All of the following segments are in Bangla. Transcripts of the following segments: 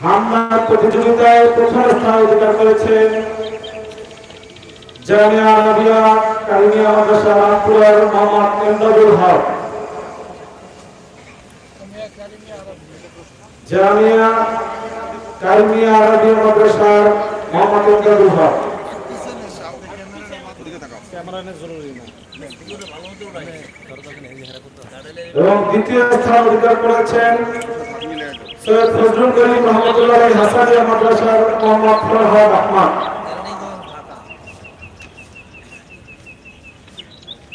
হামলার প্রতিযোগিতায় প্রথম স্থান অধিকার করেছেন জামিয়া আরবিয়া কারিমিয়া মাদ্রাসা রামপুরের মোহাম্মদ এমদাদুল হক। জামিয়া, কারিমিয়া আরবিয়া মাদ্রাসার মোহাম্মদ এমদাদুল হক। এবং দ্বিতীয় স্থান অধিকার করেছেন সৈয়দ ফজলুল করিম রহমতুল্লাহ হাসানিয়া মাদ্রাসার মোহাম্মদ ফরহাদ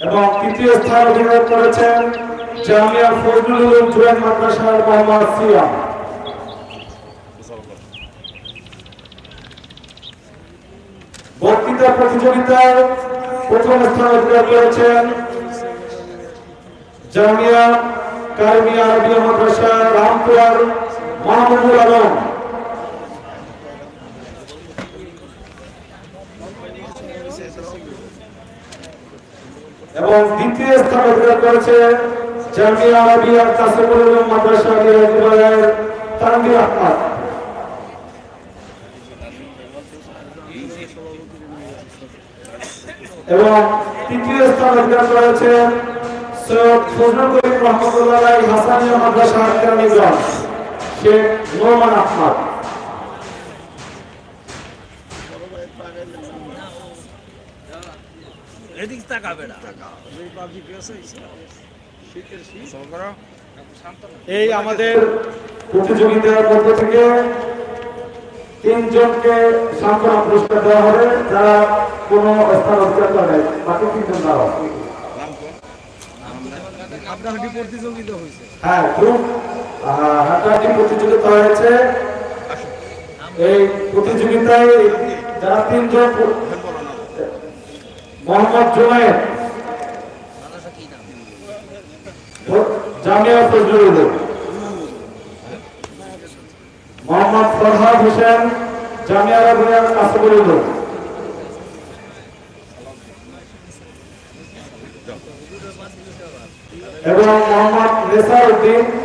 এবং তৃতীয় স্থান অধিকার করেছেন জামিয়া ফজলুল মাদ্রাসার মোহাম্মদ সিয়াম। বক্তৃতা প্রতিযোগিতায় প্রথম স্থান অধিকার করেছেন জামিয়া কারিমিয়া আরবিয়া মাদ্রাসা রামপুর মাহমুদুল আলম এবং দ্বিতীয় স্থান অধিকার করেছে জামিয়া আরবিয়া কাসিমুল উলুম মাদ্রাসা লিয়াজুবাইয়ের তানভীর আহমদ। এবং তৃতীয় স্থান অধিকার করেছে সৈয়দ ফজলুল করিম রহমতুল্লাহ হাসানিয়া মাদ্রাসা কেরানীগঞ্জ শেখ নোমান আহমদ। এদিক তাকাবে না। এই আমাদের প্রতিযোগিতার মধ্য থেকে তিনজনকে সান্ত্বনা পুরস্কার দেওয়া হবে। যারা কোনো স্থান অধিকার করে বাকি তিনজন দেওয়া হবে প্রতিযোগিতা হয়েছে? হ্যাঁ হাঁটাহাঁটি প্রতিযোগিতা হয়েছে। এই প্রতিযোগিতায় যারা তিনজন মোহাম্মদ ও- জামিয়া ফজলুল। মোহাম্মদ ফরহাদ হোসেন, জামিয়া রাবিয়া কাসিমুল এবং মোহাম্মদ নেসার উদ্দিন।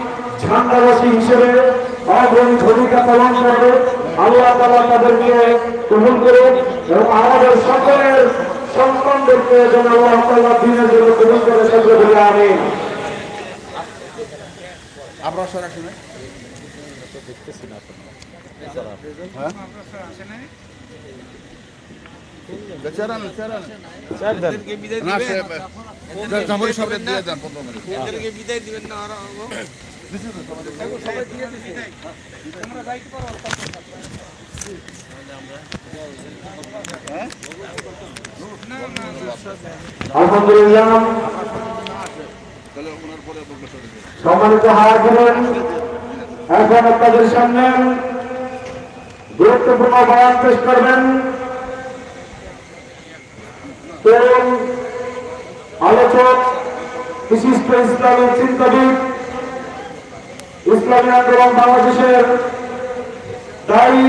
ঝান্ডাবাসী হিসেবে অগ্রণী ভূমিকা পালন করবে। আল্লাহ তালা তাদেরকে কবুল করে এবং আমাদের সকলের সন্তানদেরকে যেন আল্লাহ তাল্লাহ দিনের জন্য কবুল করে সকলে বলে আমি আপনার সরাসরি চেরান না এদেরকে বিদায় দিবেন না? সম্মানিত হাজিরেন এখন আপনাদের সামনে গুরুত্বপূর্ণ বয়ান পেশ করবেন। আলোচক বিশিষ্ট ইসলামী চিন্তাবিদ ইসলামী আন্দোলন বাংলাদেশের দায়ী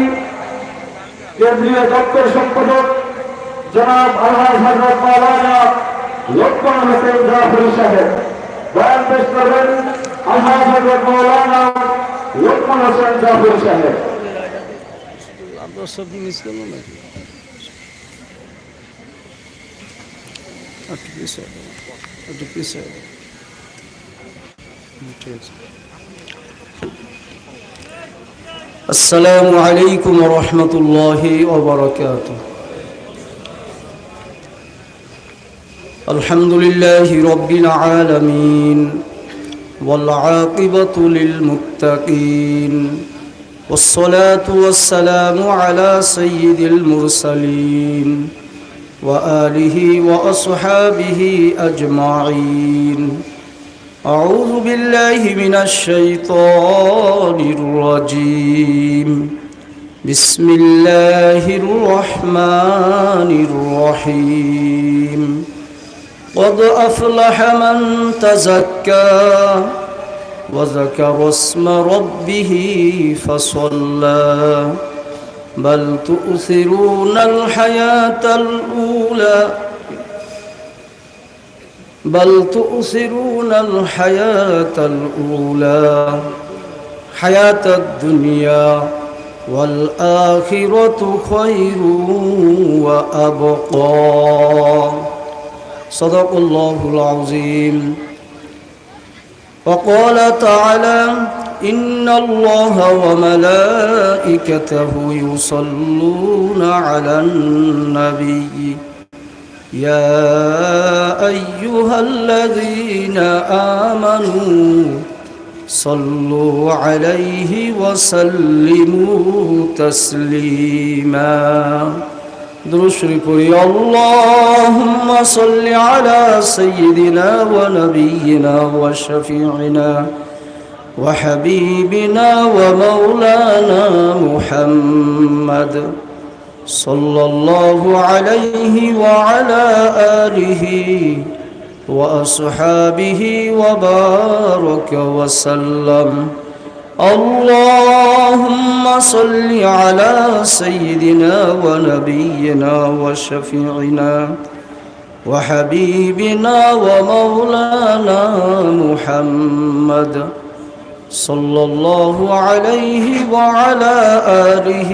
কেন্দ্রীয় দপ্তর সম্পাদক জনাব আলহাজ হজরত মাওলানা লোকমান হোসেন জাফরি সাহেব। বয়ান পেশ করবেন আলহাজ হজরত মাওলানা লোকমান হোসেন জাফরি সাহেব। আপনার সব মিস করল নাকি একটু পিছিয়ে একটু পিছিয়ে السلام عليكم ورحمة الله وبركاته. الحمد لله رب العالمين والعاقبة للمتقين والصلاة والسلام على سيد المرسلين وآله وأصحابه أجمعين. أعوذ بالله من الشيطان الرجيم. بسم الله الرحمن الرحيم. قد أفلح من تزكى وذكر اسم ربه فصلى. بل تؤثرون الحياة الأولى بل تؤثرون الحياة الأولى حياة الدنيا والآخرة خير وأبقى. صدق الله العظيم. وقال تعالى إن الله وملائكته يصلون على النبي. يا أيها الذين آمنوا صلوا عليه وسلموا تسليما. درشر كري اللهم صل على سيدنا ونبينا وشفيعنا وحبيبنا ومولانا محمد صلى الله عليه وعلى آله وأصحابه وبارك وسلم. اللهم صل على سيدنا ونبينا وشفيعنا وحبيبنا ومولانا محمد صلى الله عليه وعلى آله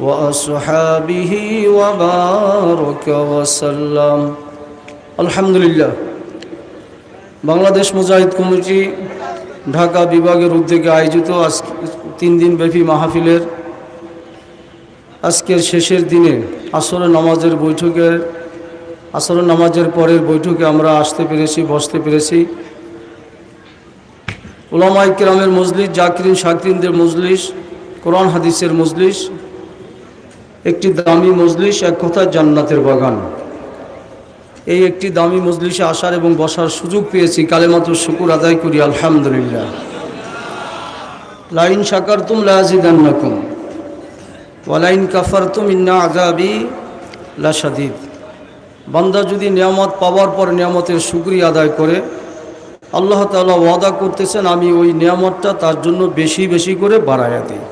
وأصحابه وبارك وسلم আলহামদুলিল্লাহ বাংলাদেশ মুজাহিদ কমিটি ঢাকা বিভাগের উদ্যোগে আয়োজিত আজ তিন দিন ব্যাপী মাহফিলের আজকের শেষের দিনে আসর নামাজের বৈঠকের আসর নামাজের পরের বৈঠকে আমরা আসতে পেরেছি বসতে পেরেছি ওলামাই কেরামের মজলিস জাকিরিন শাকরিনদের মজলিস কোরআন হাদিসের মজলিস একটি দামি মজলিস, এক কথায় জান্নাতের বাগান। এই একটি দামি মজলিসে আসার এবং বসার সুযোগ পেয়েছি কালেমাতুর শুকুর আদায় করি, আলহামদুলিল্লাহ। লাইন সাকার তুম লাজিদান্নাকুম ওয়ালাইন কাফার তুম ইন্না আজাবি লাসাদিদ বান্দা যদি নিয়ামত পাওয়ার পর নিয়ামতের শুক্রিয়া আদায় করে, আল্লাহ তাআলা ওয়াদা করতেছেন, আমি ওই নিয়ামতটা তার জন্য বেশি বেশি করে বাড়াইয়া দিই।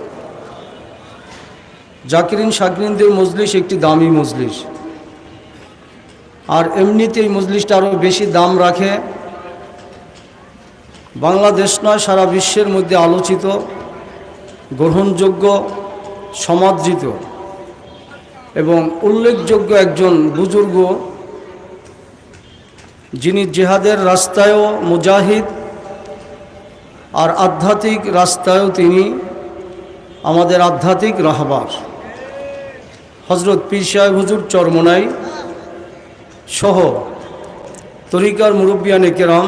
জাকিরিন শাকরিনদের মজলিস একটি দামি মজলিস। আর এমনিতে এই মজলিসটা আরও বেশি দাম রাখে। বাংলাদেশ নয়, সারা বিশ্বের মধ্যে আলোচিত, গ্রহণযোগ্য, সমাদৃত এবং উল্লেখযোগ্য একজন বুজুর্গ যিনি জেহাদের রাস্তায়ও মুজাহিদ আর আধ্যাত্মিক রাস্তায়ও তিনি আমাদের আধ্যাত্মিক রাহবার। হজরত পীর সাহেব হুজুর চরমনাই সহ তরিকার মুরব্বিয়ানে কেরাম,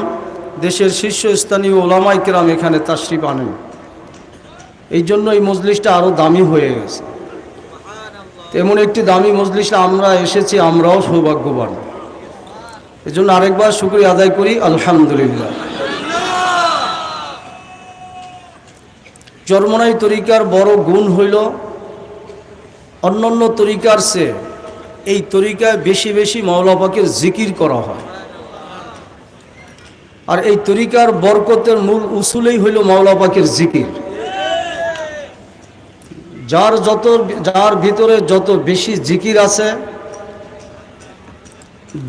দেশের শীর্ষস্থানীয় ওলামাই কেরাম এখানে তাশরিফ আনেন। এই জন্য এই মজলিসটা আরও দামি হয়ে গেছে। তেমন একটি দামি মজলিসে আমরা এসেছি, আমরাও সৌভাগ্যবান। এই জন্য আরেকবার শুক্রিয়া আদায় করি, আলহামদুলিল্লাহ। চরমনাই তরিকার বড় গুণ হইল অন্যান্য তরিকার সে এই তরিকায় বেশি বেশি মাওলাপাকের জিকির করা হয়। আর এই তরিকার বরকতের মূল উসুলেই হইল মাওলাপাকের জিকির। যার যত, যার ভিতরে যত বেশি জিকির আছে,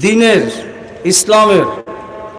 দিনের, ইসলামের